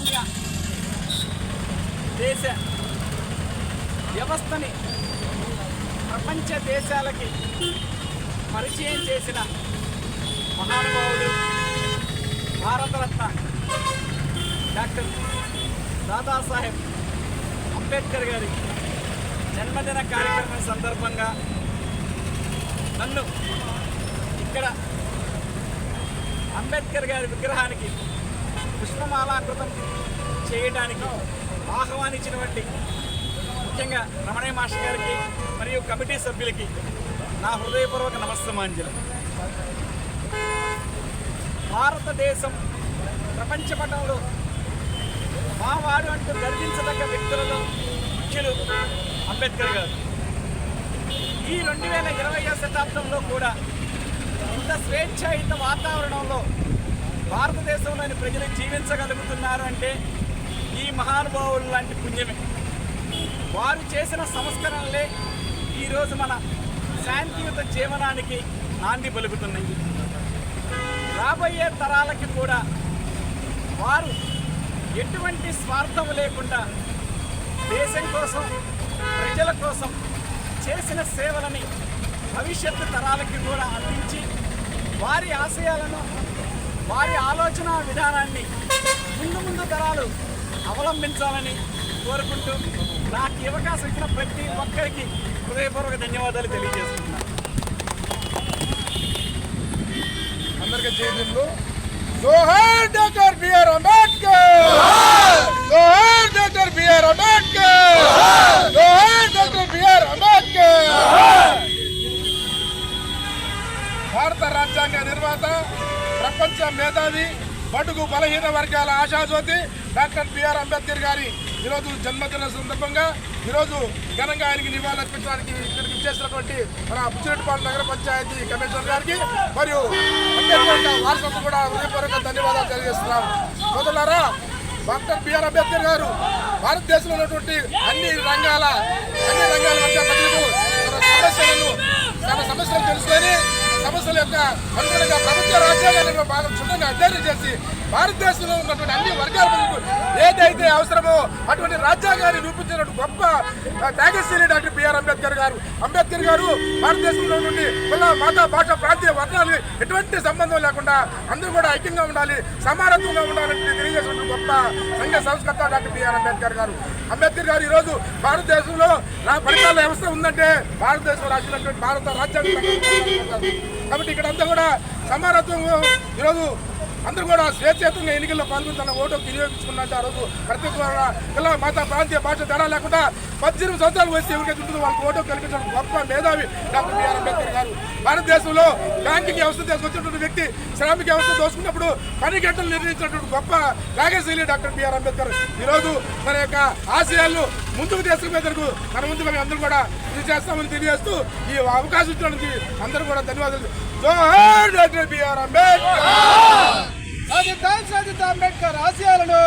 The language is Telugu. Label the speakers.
Speaker 1: ప్రజాస్వామ్య దేశ వ్యవస్థని ప్రపంచ దేశాలకి పరిచయం చేసిన మహానుభావుడు భారతరత్న డాక్టర్ దాదాసాహెబ్ అంబేద్కర్ గారి జన్మదిన కార్యక్రమం సందర్భంగా నన్ను ఇక్కడ అంబేద్కర్ గారి విగ్రహానికి పుష్పమాలాకృతం చేయడానికి ఆహ్వానించినటువంటి ముఖ్యంగా రమణయ్య మాస్టర్ గారికి మరియు కమిటీ సభ్యులకి నా హృదయపూర్వక నమస్తమాంజలి భారతదేశం ప్రపంచ పటంలో మావాడు అంటూ గర్వించదగ్గ వ్యక్తులలో ముఖ్యులు అంబేద్కర్ గారు. ఈ రెండు వేల ఇరవై శతాబ్దంలో కూడా ఇంత స్వేచ్ఛాయుత వాతావరణంలో భారతదేశంలోని ప్రజలు జీవించగలుగుతున్నారు అంటే ఈ మహానుభావులు లాంటి పుణ్యమే. వారు చేసిన సంస్కరణలే ఈరోజు మన శాంతియుత జీవనానికి నాంది పలుకుతున్నాయి. రాబోయే తరాలకి కూడా వారు ఎటువంటి స్వార్థం లేకుండా దేశం కోసం ప్రజల కోసం చేసిన సేవలని భవిష్యత్తు తరాలకి కూడా అందించి వారి ఆశయాలను వారి ఆలోచన విధానాన్ని ముందు ముందు తరాలు అవలంబించాలని కోరుకుంటూ నాకు ఈ అవకాశం ఇచ్చిన ప్రతి ఒక్కరికి హృదయపూర్వక ధన్యవాదాలు తెలియజేస్తున్నాను
Speaker 2: అందరికీ జైలు జోహార్ డాక్టర్ బిఆర్ అంబేద్కర్! జోహార్ డాక్టర్ బిఆర్ అంబేద్కర్! జోహార్ డాక్టర్ బిఆర్ అంబేద్కర్! భారత రాజ్యాంగ నిర్మాత ప్రపంచ మేధావి బడుగు బలహీన వర్గాల ఆశాజ్యోతి డాక్టర్ బిఆర్ అంబేద్కర్ గారి ఈరోజు జన్మదిన సందర్భంగా ఈరోజు ఘనంగా ఆయనకి నివాళులర్పించడానికి ఇక్కడికి చేసినటువంటి మన బుచ్చిరెడ్డిపాడు నగర పంచాయతీ కమిషనర్ గారికి మరియు అంబేద్కర్ వారసత్వం కూడా హృదయపూర్వక ధన్యవాదాలు తెలియజేస్తున్నాం. సోదరులారా డాక్టర్ బిఆర్ అంబేద్కర్ గారు భారతదేశంలో ఉన్నటువంటి అన్ని రంగాల అన్ని రంగాల మధ్య ప్రజలకు తన సమస్యలను తన సమస్యలు తెలుసుకొని సమస్యల యొక్క అనుగుణంగా ప్రభుత్వ రాజ్యాంగాన్ని భాగం క్షుణ్ణంగా అధ్యయనం చేసి భారతదేశంలో ఉన్నటువంటి అన్ని వర్గాల ప్రజలకు ఏదైతే అవసరమో అటువంటి రాజ్యాంగాన్ని రూపించిన గొప్ప ఆ, త్యాగశీలి డాక్టర్ బిఆర్ గారు అంబేద్కర్ గారు భారతదేశంలో నుండి కుల మత భాష ప్రాంతీయ వర్ణాలు ఎటువంటి సంబంధం లేకుండా అందరూ కూడా ఐక్యంగా ఉండాలి సమానత్వంగా ఉండాలని తెలియజేసిన గొప్ప సంఘ సంస్కర్త డాక్టర్ బిఆర్ అంబేద్కర్ గారు. అంబేద్కర్ గారు ఈరోజు భారతదేశంలో నా పరిపాలన వ్యవస్థ ఉందంటే భారతదేశం రాసినటువంటి భారత రాజ్యాంగం కాబట్టి ఇక్కడ అంతా కూడా సమానత్వం ఈరోజు అందరూ కూడా స్వేచ్ఛేతంగా ఎన్నికల్లో పాల్గొని తన ఓటు వినియోగించుకున్నట్టు ఆ రోజు ప్రతి ఒక్క మత ప్రాంతీయ భాష తేడా లేకుండా పద్దెనిమిది సంవత్సరాలు వస్తే ఎవరికైతే ఉంటుందో వాళ్ళకి ఓటు కల్పించడం గొప్ప మేధావి డాక్టర్ బిఆర్ అంబేద్కర్ గారు. భారతదేశంలో బ్యాంకింగ్ వ్యవస్థ తీసుకొచ్చినటువంటి వ్యక్తి శ్రామిక వ్యవస్థ దోసుకున్నప్పుడు పని గంటలు నిర్ణయించినటువంటి గొప్ప రాగశైలి డాక్టర్ బిఆర్ అంబేద్కర్. ఈరోజు తన యొక్క ఆశయాలను ముందుకు తీసుకుపోయేందుకు మన ముందుగా మేము అందరూ కూడా ఇది చేస్తామని తెలియజేస్తూ ఈ అవకాశం ఇచ్చినందుకు అందరూ కూడా ధన్యవాదాలు. జోహార్ డాక్టర్ బిఆర్ అంబేద్కర్! అది సాధిద్దాం అంబేద్కర్ ఆశయాలను